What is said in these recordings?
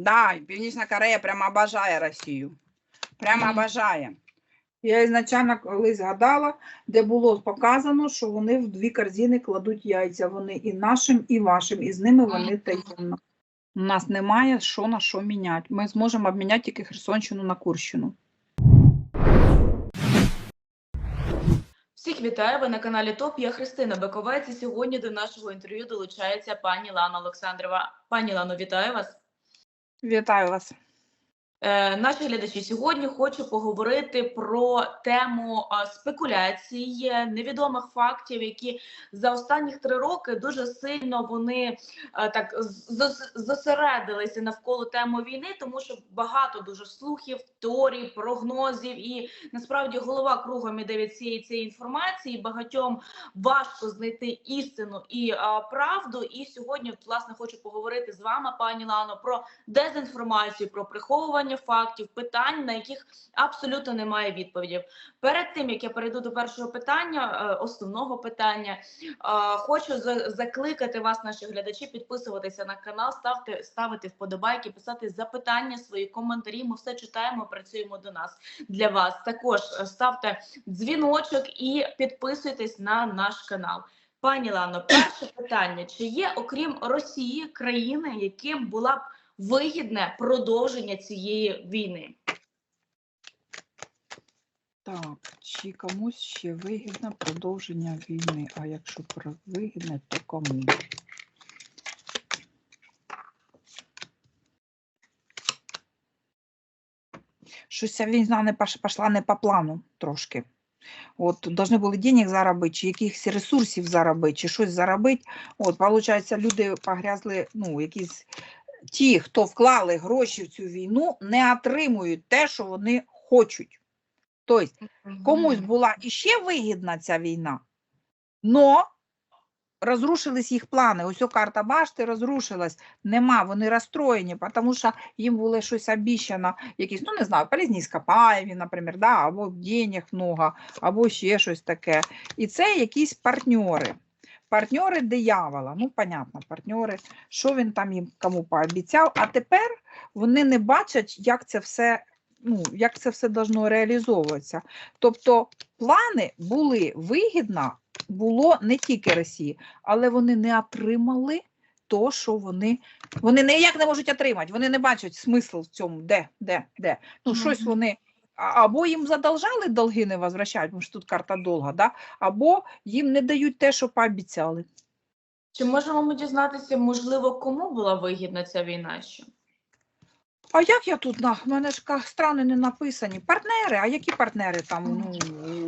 Да, Північна Корея прямо обожає Росію. Прямо Мгм. обожає. Я ізначально колись згадала, де було показано, що вони в дві корзини кладуть яйця. Вони і нашим, і вашим, і з ними вони таємно. У нас немає що на що міняти. Ми зможемо обміняти тільки Херсонщину на Курщину. Всіх вітаю. Ви на каналі ТОП. Я Христина Баковець. І сьогодні до нашого інтерв'ю долучається пані Лана Олександрова. Пані Лано, вітаю вас. Вітаю вас. Е, наші глядачі сьогодні хочу поговорити про тему а, спекуляцій, е, невідомих фактів, які за останніх три роки дуже сильно вони е, так зосередилися навколо теми війни, тому що багато дуже слухів, теорій, прогнозів, і насправді голова кругом іде від цієї цієї інформації. Багатьом важко знайти істину і а, правду. І сьогодні, власне, хочу поговорити з вами, пані Лано, про дезінформацію, про приховування фактів, питань, на яких абсолютно немає відповідей. Перед тим як я перейду до першого питання, е, основного питання, е, хочу закликати вас, наші глядачі, підписуватися на канал, ставте ставити вподобайки, писати запитання, свої коментарі. Ми все читаємо, працюємо до нас для вас. Також е, ставте дзвіночок і підписуйтесь на наш канал. Пані Лано, перше питання: чи є окрім Росії країни, яким була б вигідне продовження цієї війни? Так, чи комусь ще вигідне продовження війни? А якщо про вигідне, то кому? Щось ця війна не пішла не по плану трошки. От, должны були денег заробити, чи якихось ресурсів заробити, чи щось заробити. От, виходить, люди погрязли, ну, якісь ті, хто вклали гроші в цю війну, не отримують те, що вони хочуть. Тобто, комусь була іще вигідна ця війна, но розрушились їх плани. Ось карта башти розрушилась, нема, вони розстроєні, тому що їм було щось обіщено, якісь, ну не знаю, полезні іскопаєві, наприклад, да, або денег много, або ще щось таке. І це якісь партньори. Партньори диявола, ну, понятно, партньори, що він там їм кому пообіцяв, а тепер вони не бачать, як це все, ну, як це все должно реалізовуватися. Тобто плани були вигідно, було не тільки Росії, але вони не отримали то, що вони. Вони ніяк не можуть отримати, вони не бачать смисл в цьому, де, де, де. Ну, щось вони. Або їм задолжали долги не возвращають, тому що тут карта долга, да? або їм не дають те, що пообіцяли. Чи можемо ми дізнатися, можливо, кому була вигідна ця війна? Ще? А як я тут на в мене ж страни не написані? Партнери, а які партнери там ну,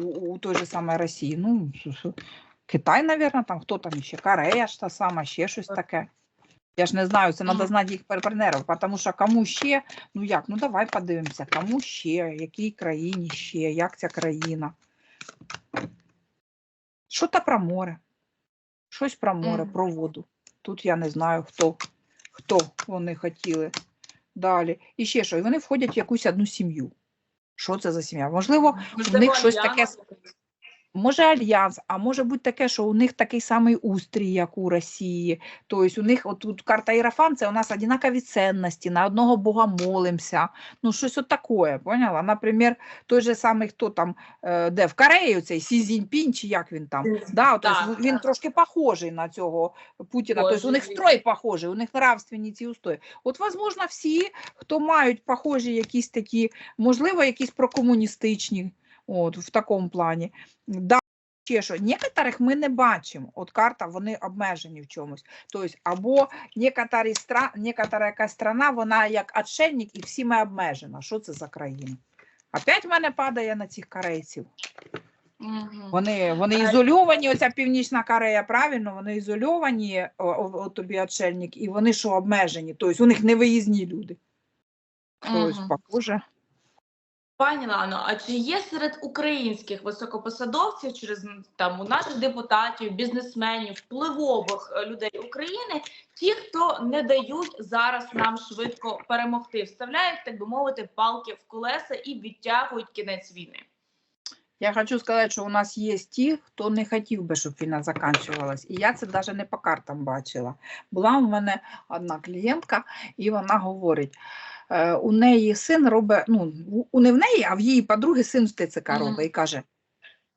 у, у той же самій Росії? Ну, Китай, мабуть, там хто там ще? Корея ж та сама, ще щось таке. Я ж не знаю, це треба знати їх пар- партнерів, тому що кому ще, ну як, ну давай подивимося, кому ще, якій країні ще, як ця країна. Що то про море? Щось про море, про воду. Тут я не знаю, хто, хто вони хотіли. Далі. І ще що, і вони входять в якусь одну сім'ю. Що це за сім'я? Можливо, Можливо, них щось таке? Може альянс, а може бути таке, що у них такий самий устрій, як у Росії. Тобто у них от тут карта Ірафан, це у нас однакові цінності, на одного Бога молимося. Ну, щось от таке, поняла? Наприклад, той же самий, хто там, е, де в Кореї, цей Сі Цзіньпін, чи як він там. Да, от, Так, тобто він так. трошки похожий на цього Путіна. Тобто у них строй похожий, у них нравственні ці устої. От, можливо, всі, хто мають похожі якісь такі, можливо, якісь прокомуністичні, от, в такому плані. Да, ще що, некоторих ми не бачимо. От карта, вони обмежені в чомусь. Тобто, або стра... некотора якась страна, вона як отшельник, і всіми обмежена. Що це за країна? Опять в мене падає на цих корейців. Мгм. Вони, вони ізольовані, оця Північна Корея, правильно, вони ізольовані, о, о, тобі отшельник, і вони що обмежені, тобто у них невиїзні люди. Тобто, Мгм. похоже. Пані Лано, а чи є серед українських високопосадовців, через там у наших депутатів, бізнесменів, впливових е, людей України, ті, хто не дають зараз нам швидко перемогти, вставляють, так би мовити, палки в колеса і відтягують кінець війни? Я хочу сказати, що у нас є ті, хто не хотів би, щоб війна закінчувалась. І я це навіть не по картам бачила. Була у мене одна клієнтка, і вона говорить. Е, У неї син робить, ну, у- не в неї, а в її подруги син в ТЦК робить і каже: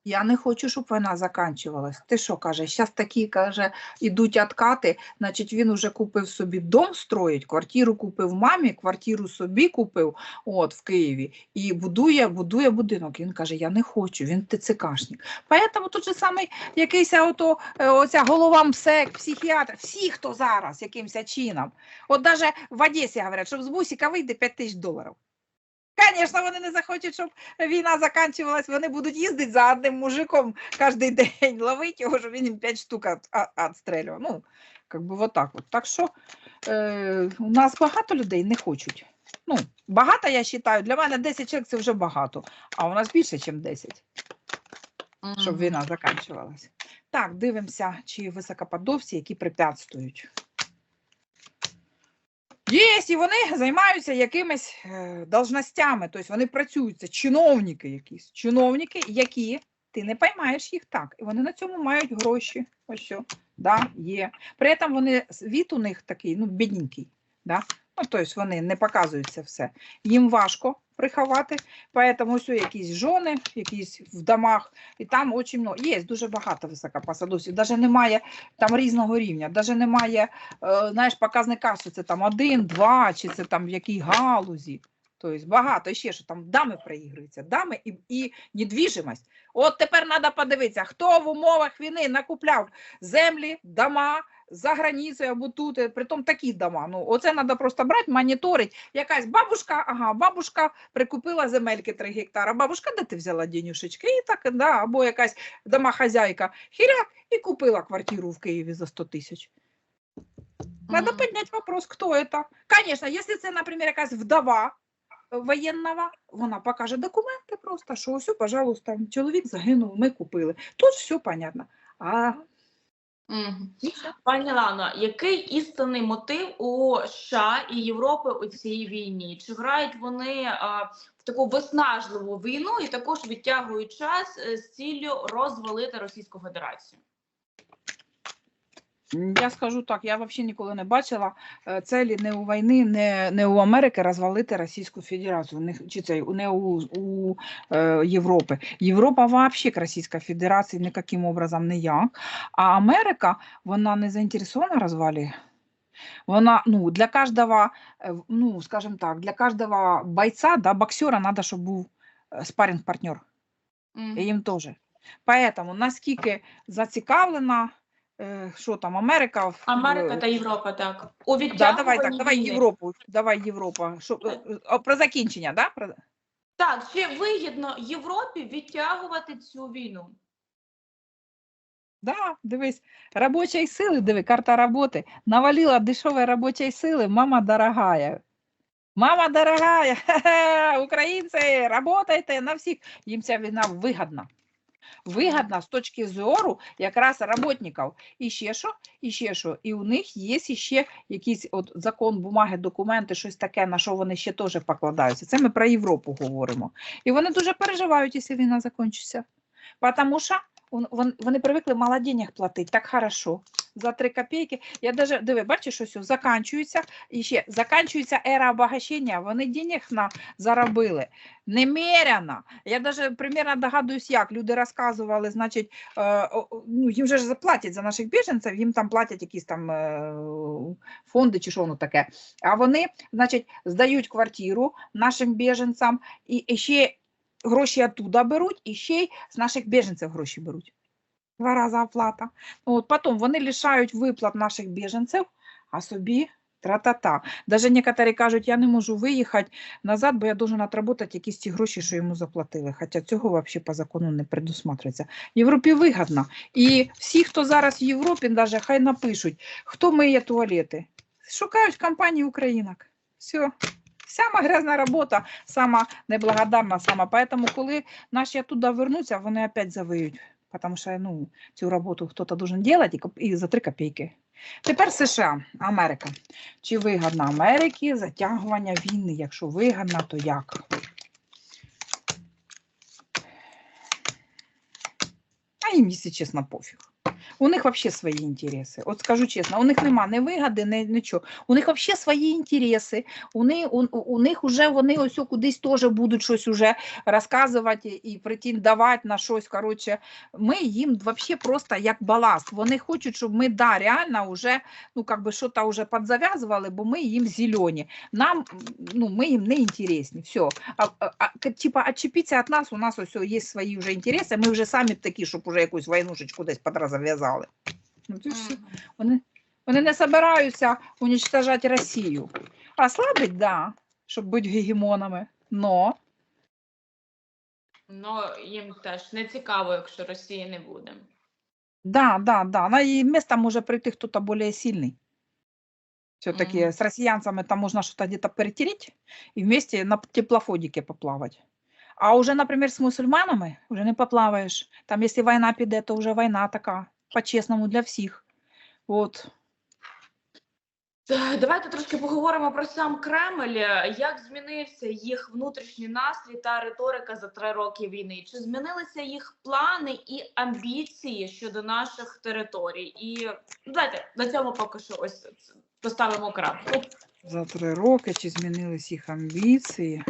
Я не хочу, щоб війна закінчувалась. Ти що каже? Зараз такі каже, ідуть откати, значить він уже купив собі дом строїть, квартиру купив мамі, квартиру собі купив от, в Києві і будує, будує будинок. Він каже: Я не хочу, він ТЦКшник. Поэтому тут же самий якийсь ото, е, оця голова МСЕК, психіатр, всі, хто зараз якимось чином. От даже в Одесі говорять, що з бусика вийде 5 тисяч доларів. Звісно, вони не захочуть, щоб війна закінчувалась, вони будуть їздити за одним мужиком кожен день, ловити його, щоб він їм 5 штук відстрелював. Ну, як би вот так от. Так що е, у нас багато людей не хочуть. Ну, багато, я вважаю, для мене 10 чоловік це вже багато, а у нас більше, ніж 10, щоб війна закінчувалась. Так, дивимося, чи високоподовці, які препятствують. Є, і вони займаються якимись е, должностями, тобто вони працюють, це чиновники якісь. Чиновники, які ти не поймаєш їх так. І вони на цьому мають гроші. Ось що. Да, є. При цьому вони світ у них такий, ну, бідненький. Да? Ну, тобто вони не показують це все. Їм важко приховати, поэтому ось якісь жони, якісь в домах, і там очень много. Є дуже багато високопосадовців, навіть немає там різного рівня, навіть немає е, знаєш, показника, що це там один, два, чи це там в якій галузі. Тобто багато ще що там дами проігруються, дами і, і недвіжимость. От тепер треба подивитися, хто в умовах війни накупляв землі, дома за границею або тут, притом такі дома. Ну, оце треба просто брати, моніторити. Якась бабушка, ага, бабушка прикупила земельки 3 гектара. Бабушка, де ти взяла денюшечки? І так, да, або якась домохозяйка, хіряк, і купила квартиру в Києві за 100 тисяч. Надо Мгм. поднять вопрос, кто это. Конечно, если це, например, якась вдова воєнного, вона покаже документи просто, що все, пожалуйста, чоловік загинув, ми купили. Тут все понятно. А все. Пані Лано, який істинний мотив у США і Європи у цій війні? Чи грають вони а, в таку виснажливу війну і також відтягують час е, з ціллю розвалити Російську Федерацію? Я скажу так, я взагалі ніколи не бачила е, целі не у війни, не, не у Америки розвалити Російську Федерацію, не, чи це не у, у е, Європи. Європа взагалі к Російській Федерації ніяким образом ніяк. А Америка, вона не заінтересована розвалі. Вона, ну, для кожного, е, ну, скажімо так, для кожного бойця, да, боксера, треба, щоб був спаринг-партнер. Мгм. І їм теж. Поэтому наскільки зацікавлена, е, що там, Америка Америка та Європа, так. У Да, давай так, давай. Європу, давай Європа. Що, е, е, про закінчення, да? Про... Так, чи вигідно Європі відтягувати цю війну? Да, дивись, робочої сили, диви, карта роботи. Навалила дешевої робочої сили, мама дорогая. Мама дорогая, українці, работайте на всіх. Їм ця війна вигідна. Вигідна з точки зору якраз роботників. І ще що, і ще що. І у них є ще якийсь от закон, бумаги, документи, щось таке, на що вони ще теж покладаються. Це ми про Європу говоримо. І вони дуже переживають, якщо війна закінчиться. Тому що вони привикли мало денег платити, так хорошо. За 3 копійки. Я даже, диви, бачиш, що заканчується, і ще заканчується ера обогащення, вони денег на заробили. Немерено. Я даже примерно догадуюсь, як люди розказували, значить, е, ну, їм же ж заплатять за наших біженців, їм там платять якісь там е, фонди чи що воно таке. А вони, значить, здають квартиру нашим біженцям і ще гроші оттуда беруть, і ще й з наших біженців гроші беруть. Два рази оплата. От потім вони лишають виплат наших біженців, а собі тра-та-та. Даже некоторі кажуть, я не можу виїхати назад, бо я должен отработати якісь ті гроші, що йому заплатили. Хоча цього взагалі по закону не предусматривається. Європі вигідно. І всі, хто зараз в Європі, даже хай напишуть, хто миє туалети. Шукають компанії українок. Все. Сама грязна робота, сама неблагодарна, сама. Поэтому, коли наші туди вернуться, вони опять завиють. Потому що ну, цю роботу хтось должен делать і, за 3 копійки. Тепер США, Америка. Чи вигідно Америці затягування війни? Якщо вигідно, то як? А їм, якщо чесно, пофіг. У них взагалі свої інтереси. От скажу чесно, у них нема ні вигоди, ні нічого. У них взагалі свої інтереси. У них, у, у них вже вони ось кудись теж будуть щось уже розказувати і претендувати на щось. Коротше, ми їм взагалі просто як баласт. Вони хочуть, щоб ми да, реально вже ну, как би, щось вже підзав'язували, бо ми їм зелені. Нам, ну, ми їм не інтересні. Все. А, а, типа, отчепіться від нас, у нас ось є свої вже інтереси, ми вже самі такі, щоб уже якусь войнушечку десь подрозв'язали. Ну, це все. Вони, вони не збираються уничтожати Росію. А слабить, да, щоб бути гегемонами. Но Ну, їм теж не цікаво, якщо Росії не буде. Да, да, да. На її місце може прийти хтось більш сильний. Все-таки Мгм. с россиянцами там можно что-то где-то перетереть и вместе на теплоходике поплавать. А уже, например, с мусульманами уже не поплаваешь. Там, если война піде, то вже війна така, по-чесному для всіх. Вот. Та, Давайте трошки поговоримо про сам Кремль. Як змінився їх внутрішній настрій та риторика за три роки війни? Чи змінилися їх плани і амбіції щодо наших територій? І давайте на цьому поки що ось поставимо крапку. За три роки чи змінились їх амбіції?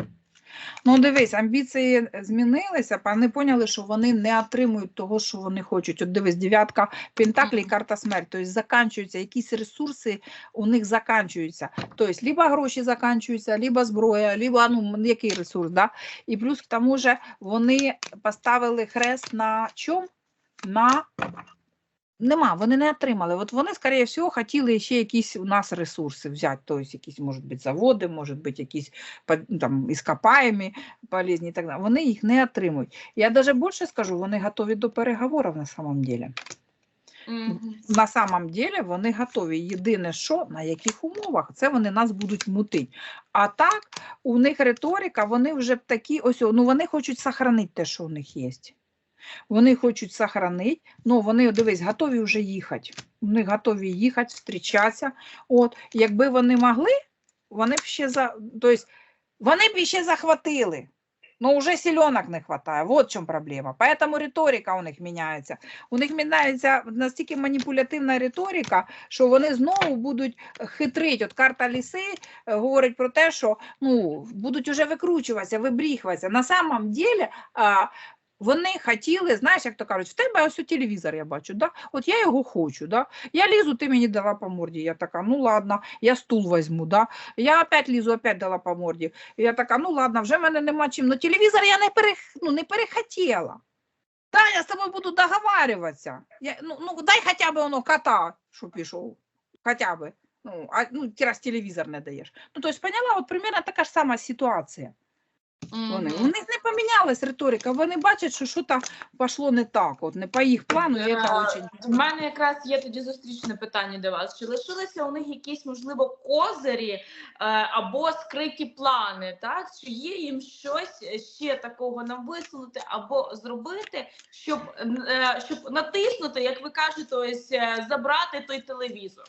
Ну, дивись, амбіції змінилися, а вони поняли, що вони не отримують того, що вони хочуть. От дивись, дев'ятка Пентаклі і карта смерть. Тобто заканчуються, якісь ресурси у них заканчуються. Тобто, либо гроші заканчуються, либо зброя, либо ну, який ресурс. Да? І плюс к тому же вони поставили хрест на чому? На Нема, вони не отримали. От вони, скоріше всього, хотіли ще якісь у нас ресурси взяти. Тобто, якісь, можуть бути, заводи, можуть бути якісь ну, там, іскопаємі, полезні і так далі. Вони їх не отримують. Я навіть більше скажу, вони готові до переговорів на самом деле. Мгм. На самом деле вони готові. Єдине, що на яких умовах це вони нас будуть мутити. А так, у них риторика, вони вже такі, ось, ну вони хочуть сохранити те, що у них є. Вони хочуть сохранити, ну вони, дивись, готові вже їхати. Вони готові їхати, зустрічатися. От, якби вони могли, вони б ще за. Тобто, вони б ще захватили. Но вже сіленок не вистачає. Вот в чому проблема. Поэтому риторика у них міняється. У них міняється настільки маніпулятивна риторика, що вони знову будуть хитрити. От карта ліси е, говорить про те, що ну, будуть уже викручуватися, вибріхуватися. На самом деле, вони хотіли, знаєш, як то кажуть, в тебе ось телевізор я бачу, да? от я його хочу, да? я лізу, ти мені дала по морді. Я така, ну ладно, я стул візьму, да? я опять лізу, опять дала по морді. Я така, ну ладно, вже в мене нема чим. Ну телевізор я не, перех... ну, не перехотіла. Да, я з тобою буду договарюватися. Я, ну, ну, дай хоча б воно кота, що пішов. Хоча б. Ну, а, ну, раз телевізор не даєш. Ну, тобто, поняла, от примерно така ж сама ситуація. Вони. У них не помінялась риторика, вони бачать, що щось пішло не так, от не по їх плану, і це Е, очень. В мене якраз є тоді зустрічне питання до вас. Чи лишилися у них якісь, можливо, козирі е, або скриті плани? Так? Чи є їм щось ще такого нам висунути або зробити, щоб, е, щоб натиснути, як ви кажете, ось забрати той телевізор?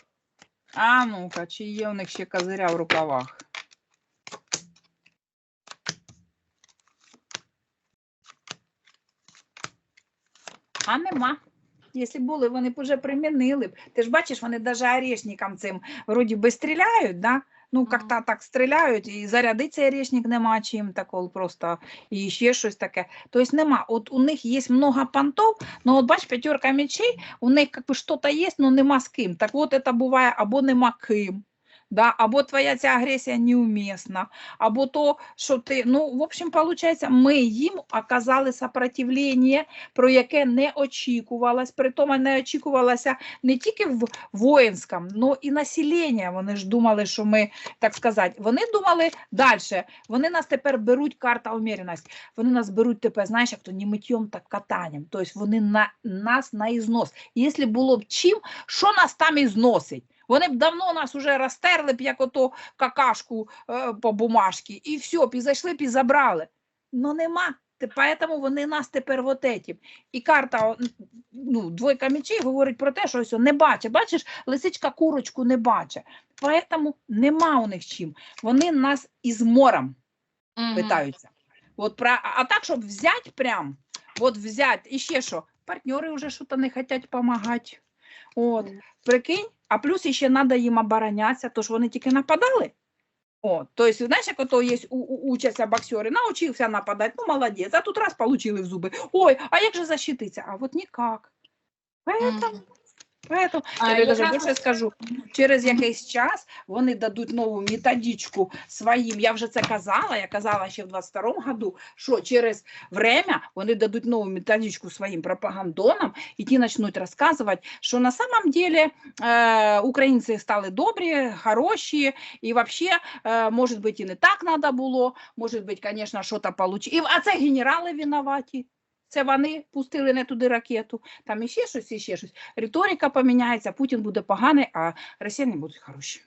А ну-ка, чи є у них ще козиря в рукавах? А нема. Якщо були, вони б вже примінили б. Ти ж бачиш, вони навіть орешникам цим вроді би стріляють, да? Ну, як-то так стріляють, і зарядиться орешник нема чим такого просто, і ще щось таке. Тобто нема. От у них є много понтов, ну от бач, п'ятерка мечей, у них бы что-то є, но нема з ким. Так от це буває або нема ким. Да, або твоя ця агресія неумісна, або то, що ти. Ну, в общем, виходить, ми їм оказали сопротивлення, про яке не очікувалось. Притому не очікувалося не тільки в воїнському, але і населення. Вони ж думали, що ми, так сказати, вони думали далі. Вони нас тепер беруть карта уміреності. Вони нас беруть тепер, знаєш, як то не миттєм, так катанням. Тобто вони на нас на ізнос. Якщо було б чим, що нас там і зносить? Вони б давно нас уже розтерли б, як ото какашку е, по бумажці, і все, б і зайшли б і забрали. Ну нема. Те- Поэтому вони нас тепер вот этим. І карта, о, н- ну, двойка мечей говорить про те, що ось о, не бачить. Бачиш, лисичка курочку не бачить. Поэтому нема у них чим. Вони нас із мором Мгм. питаються. От про, а а так, щоб взяти прям, от взяти, і ще що, партнери вже щось не хочуть допомагати. От, Мгм. прикинь, а плюс ще треба їм оборонятися, тож вони тільки нападали. О, то знаешь, как ото є учаться боксери, навчився нападати, ну молодець, а тут раз получили в зуби. Ой, а як же защититься? А вот ніяк. Поэтому. Поэтому А, я даже більше скажу, через якийсь час вони дадуть нову методичку своїм. Я вже це казала, я казала ще в 22-му году, що через время вони дадуть нову методичку своїм пропагандонам, і ті почнуть розказувати, що на самом деле е, українці стали добрі, хороші, і вообще, е, може бути, і не так треба було, може бути, звісно, що то получилось. А це генерали винуваті. Це вони пустили не туди ракету, там іще щось, іще щось. Риторика поміняється, Путін буде поганий, а росіяни будуть хороші.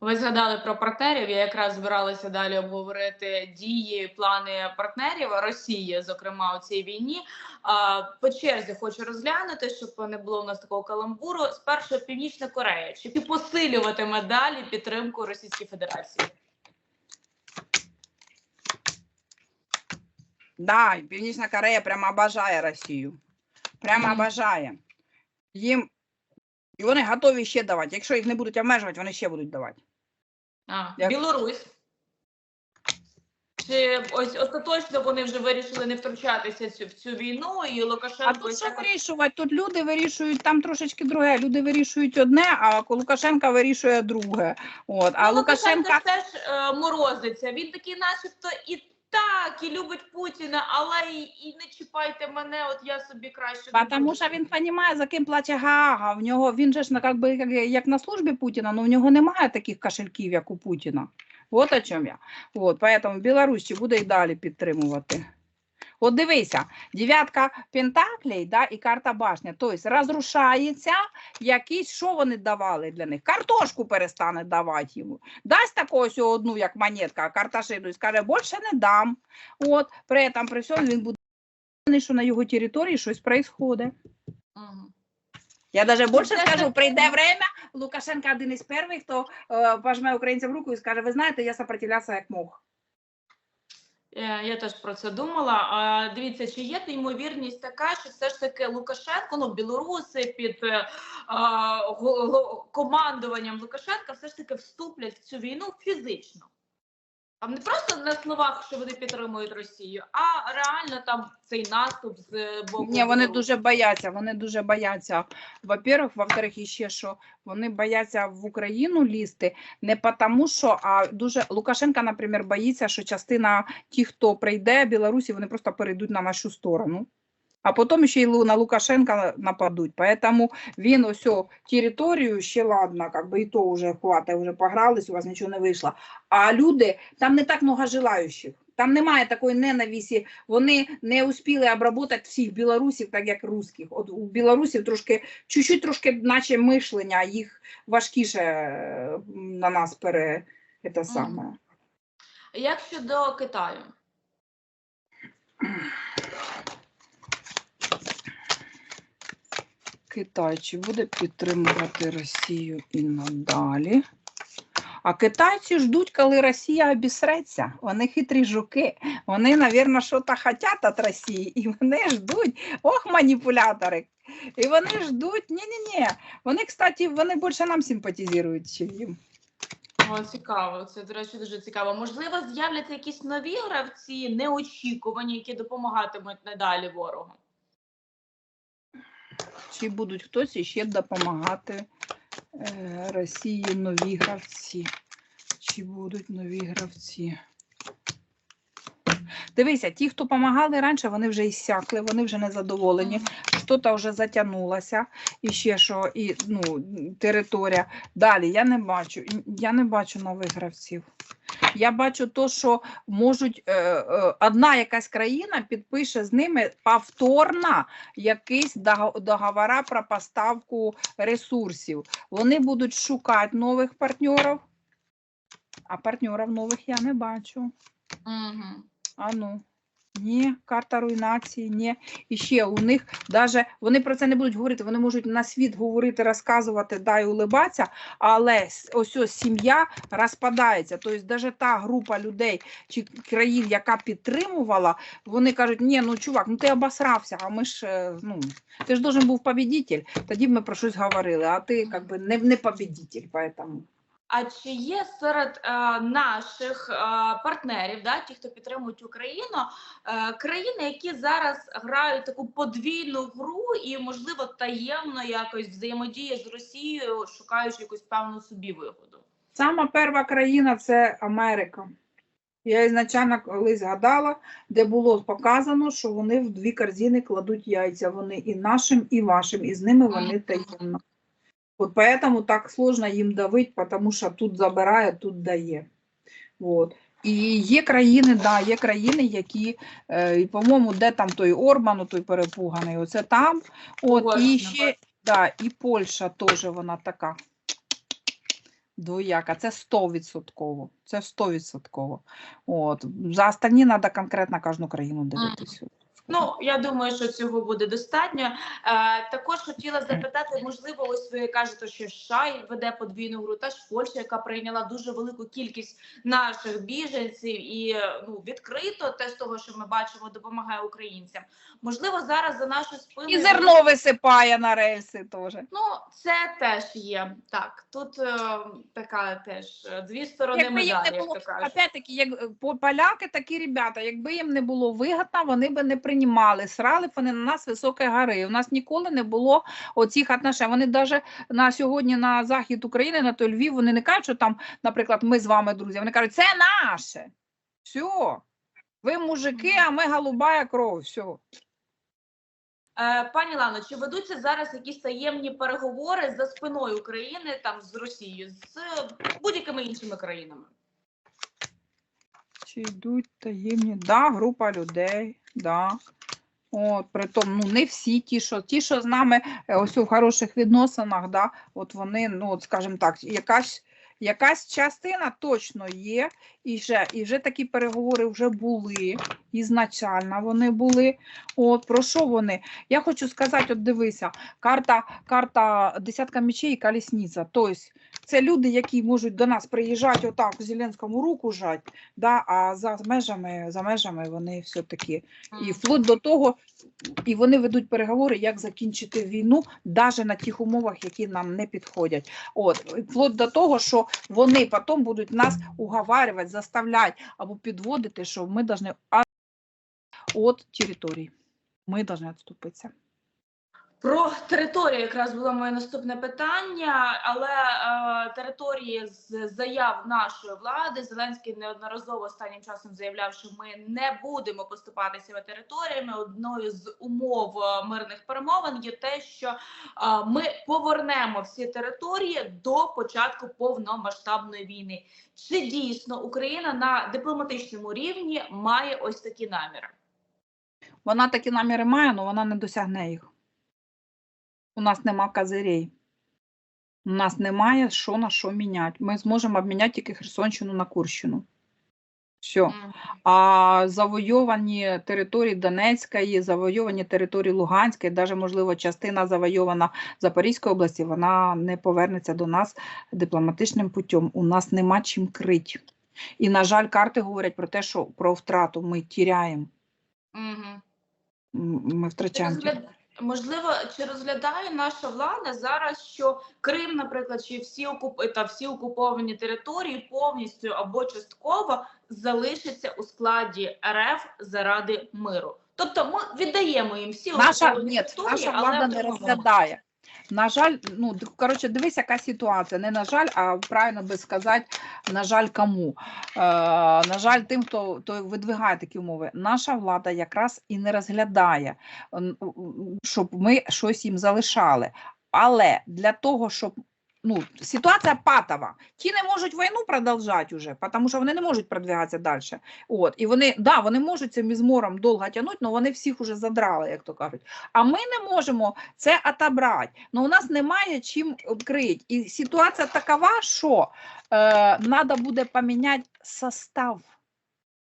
Ви згадали про партнерів. Я якраз збиралася далі обговорити дії, плани партнерів Росії, зокрема у цій війні. По черзі хочу розглянути, щоб не було у нас такого каламбуру. Спершу Північна Корея. Чи посилюватиме далі підтримку Російської Федерації? Да, Північна Корея прямо обожає Росію. Прямо обожає. Їм і вони готові ще давати. Якщо їх не будуть обмежувати, вони ще будуть давати. А, Як- Білорусь. Чи ось остаточно вони вже вирішили не втручатися цю- в цю війну, і А Лукашенко тут що вирішувати? Тут люди вирішують там трошечки друге. Люди вирішують одне, а Лукашенка вирішує друге. От. А Ну, Лукашенка теж е, морозиться. Він такий, начебто, і так, і любить Путіна, але і, і не чіпайте мене, от я собі краще. не Тому що він розуміє, за ким плаче Гаага. В нього він же ж на- как би, як, на службі Путіна, але в нього немає таких кошельків, як у Путіна. От о чому я. От, поэтому Білорусь буде і далі підтримувати. От дивися, дев'ятка пентаклей да, і карта башня. Тобто розрушається якісь, що вони давали для них? Картошку перестане давати йому. Дасть таку одну, як монетка, карташину, і скаже, більше не дам. От, при этом, при всьому він буде, що на його території щось відбувається. Я даже більше скажу, прийде время, Лукашенко один із перших, хто е, пожме українцям руку і скаже, ви знаєте, я сопротивлявся як мог. Е, Я теж про це думала. А дивіться, чи є ймовірність така, що все ж таки Лукашенко, ну білоруси під е, а, командуванням Лукашенка все ж таки вступлять в цю війну фізично. Там не просто на словах, що вони підтримують Росію, а реально там цей наступ з боку. Ні, вони дуже бояться, вони дуже бояться. Во-первых, во-вторых, іще що вони бояться в Україну лізти не тому, що а дуже Лукашенка, наприклад, боїться, що частина тих, хто прийде Білорусі, вони просто перейдуть на нашу сторону. А потім ще й на Лукашенка нападуть. Поэтому він ось територію ще ладно, как би і то вже хватає, вже погрались, у вас нічого не вийшло. А люди, там не так много желаючих. Там немає такої ненависті. Вони не успіли обработати всіх білорусів, так як русських. От у білорусів трошки, чуть-чуть трошки, наче мишлення, їх важкіше на нас пере це саме. Як щодо Китаю? Китай чи буде підтримувати Росію і надалі? А китайці ждуть, коли Росія обісреться. Вони хитрі жуки. Вони, мабуть, щось хочуть від Росії, і вони ждуть. Ох, маніпулятори. І вони ждуть. Ні-ні-ні. Вони, кстати, вони більше нам симпатизують, чи їм. О, цікаво, це, до речі, дуже цікаво. Можливо, з'являться якісь нові гравці, неочікувані, які допомагатимуть надалі ворогу. Чи будуть хтось іще допомагати е, Росії нові гравці? Чи будуть нові гравці? Дивися, ті, хто допомагали раніше, вони вже іссякли, вони вже не задоволені. Що-то вже затягнулося, і ще що, і ну, територія. Далі я не бачу, я не бачу нових гравців. Я бачу то, що можуть е, е, одна якась країна підпише з ними повторно якісь договори договора про поставку ресурсів. Вони будуть шукати нових партнерів, а партнерів нових я не бачу. Угу. А ну, Ні, карта руйнації, ні. І ще у них даже вони про це не будуть говорити. Вони можуть на світ говорити, розказувати, да, і улибатися, але ось ось сім'я розпадається. Тобто, навіть та група людей чи країн, яка підтримувала, вони кажуть, ні, ну чувак, ну ти обосрався, а ми ж е, ну ти ж должен був победитель. Тоді б ми про щось говорили, а ти як би не, не победитель, поэтому. А чи є серед е, наших е, партнерів, да, ті, хто підтримують Україну, е, країни, які зараз грають таку подвійну гру і, можливо, таємно якось взаємодіє з Росією, шукаючи якусь певну собі вигоду? Сама перша країна це Америка. Я ізначально колись згадала, де було показано, що вони в дві корзини кладуть яйця. Вони і нашим, і вашим, і з ними вони таємно. От поэтому так сложно їм давити, тому що тут забирає, тут дає. От. І є країни, да, є країни, які, е, по-моєму, де там той Орбан, той перепуганий, оце там. От, Ось, і ще, да, і Польща теж вона така. Двояка, це 100%. Це 100%. От. За останні треба конкретно кожну країну дивитися. Ну, я думаю, що цього буде достатньо. Е, також хотіла запитати, можливо, ось ви кажете, що США веде подвійну гру, та ж Польща, яка прийняла дуже велику кількість наших біженців і е, ну відкрито те з того, що ми бачимо, допомагає українцям. Можливо, зараз за нашу спину І зерно висипає на рельси теж. Ну, це теж є так. Тут е, така теж е, дві сторони Якби медалі, не як то кажуть. опять-таки, як е, поляки такі ребята, якби їм не було вигідно, вони би не приймали, срали вони на нас високої гори. У нас ніколи не було оцих отношень. Вони навіть на сьогодні на захід України, на той Львів, вони не кажуть, що там, наприклад, ми з вами друзі. Вони кажуть, це наше. Все. Ви мужики, а ми голубая кров. Все. Е, Пані Лано, чи ведуться зараз якісь таємні переговори за спиною України там з Росією, з будь-якими іншими країнами? Чи йдуть таємні? Да, група людей, да. От, притом, ну не всі ті, що ті, що з нами е, ось у хороших відносинах, да, от вони, ну, от, скажімо так, якась, якась частина точно є, і вже, і вже такі переговори вже були, ізначально вони були. От, про що вони? Я хочу сказати, от дивися, карта, карта десятка мечей і колісниця. Тобто, це люди, які можуть до нас приїжджати отак, Зеленському руку жать, да, а за межами, за межами вони все-таки і вплоть до того, і вони ведуть переговори, як закінчити війну, навіть на тих умовах, які нам не підходять. От вплоть до того, що вони потім будуть нас уговарювати, заставляти або підводити, що ми повинні від території. Ми повинні відступитися. Про територію якраз було моє наступне питання, але е, території з заяв нашої влади Зеленський неодноразово останнім часом заявляв, що ми не будемо поступати цими територіями. Одною з умов е, мирних перемовин є те, що е, ми повернемо всі території до початку повномасштабної війни. Чи дійсно Україна на дипломатичному рівні має ось такі наміри? Вона такі наміри має, але вона не досягне їх. У нас нема козирей. У нас немає що на що міняти. Ми зможемо обміняти тільки Херсонщину на Курщину. Все. А завойовані території Донецької, завойовані території Луганської, навіть, можливо, частина завойована Запорізької області, вона не повернеться до нас дипломатичним путем. У нас нема чим крити. І, на жаль, карти говорять про те, що про втрату ми тіряємо, ми втрачаємо. Можливо, чи розглядає наша влада зараз, що Крим, наприклад, чи всі окуп... та всі окуповані території повністю або частково залишаться у складі РФ заради миру? Тобто ми віддаємо їм всі Наша, окуповані ні, території, наша влада але не розглядає. На жаль, ну коротше, дивись, яка ситуація. Не на жаль, а правильно би сказати, на жаль, кому. Е, на жаль, тим, хто, хто видвигає такі умови. Наша влада якраз і не розглядає, щоб ми щось їм залишали. Але для того, щоб ну, ситуація патова. Ті не можуть війну продовжати вже, тому що вони не можуть продвигатися далі. От, і вони, да, вони можуть цим ізмором довго тягнути, але вони всіх уже задрали, як то кажуть. А ми не можемо це отобрати. Ну, у нас немає чим вкрити. І ситуація такова, що е, треба буде поміняти состав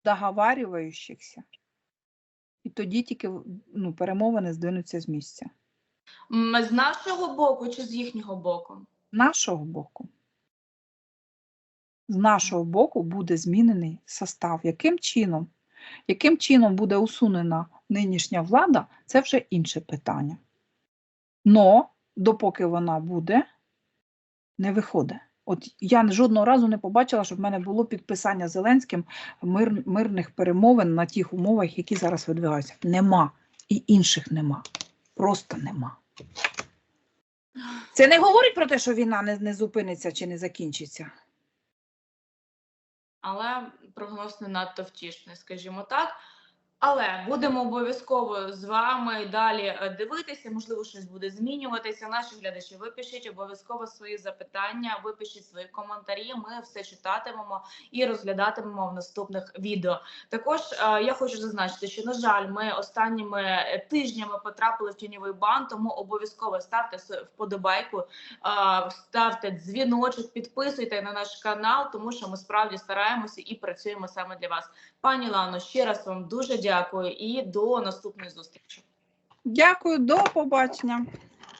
договарюваючихся. І тоді тільки ну, перемовини здвинуться з місця. З нашого боку чи з їхнього боку? Нашого боку. З нашого боку буде змінений состав. Яким чином? Яким чином буде усунена нинішня влада, це вже інше питання. Но допоки вона буде, не виходить. От я жодного разу не побачила, щоб в мене було підписання Зеленським мир, мирних перемовин на тих умовах, які зараз видвигаються. Нема. І інших нема. Просто нема. Це не говорить про те, що війна не, не зупиниться чи не закінчиться. але прогноз не надто втішний, скажімо так. Але будемо обов'язково з вами далі е, дивитися. Можливо, щось буде змінюватися. Наші глядачі, ви пишіть обов'язково свої запитання, ви пишіть свої коментарі. Ми все читатимемо і розглядатимемо в наступних відео. Також е, я хочу зазначити, що на жаль, ми останніми тижнями потрапили в тіньовий бан, тому обов'язково ставте вподобайку, е, ставте дзвіночок, підписуйте на наш канал, тому що ми справді стараємося і працюємо саме для вас. Пані Лано, ще раз вам дуже дякую і до наступної зустрічі. Дякую, до побачення.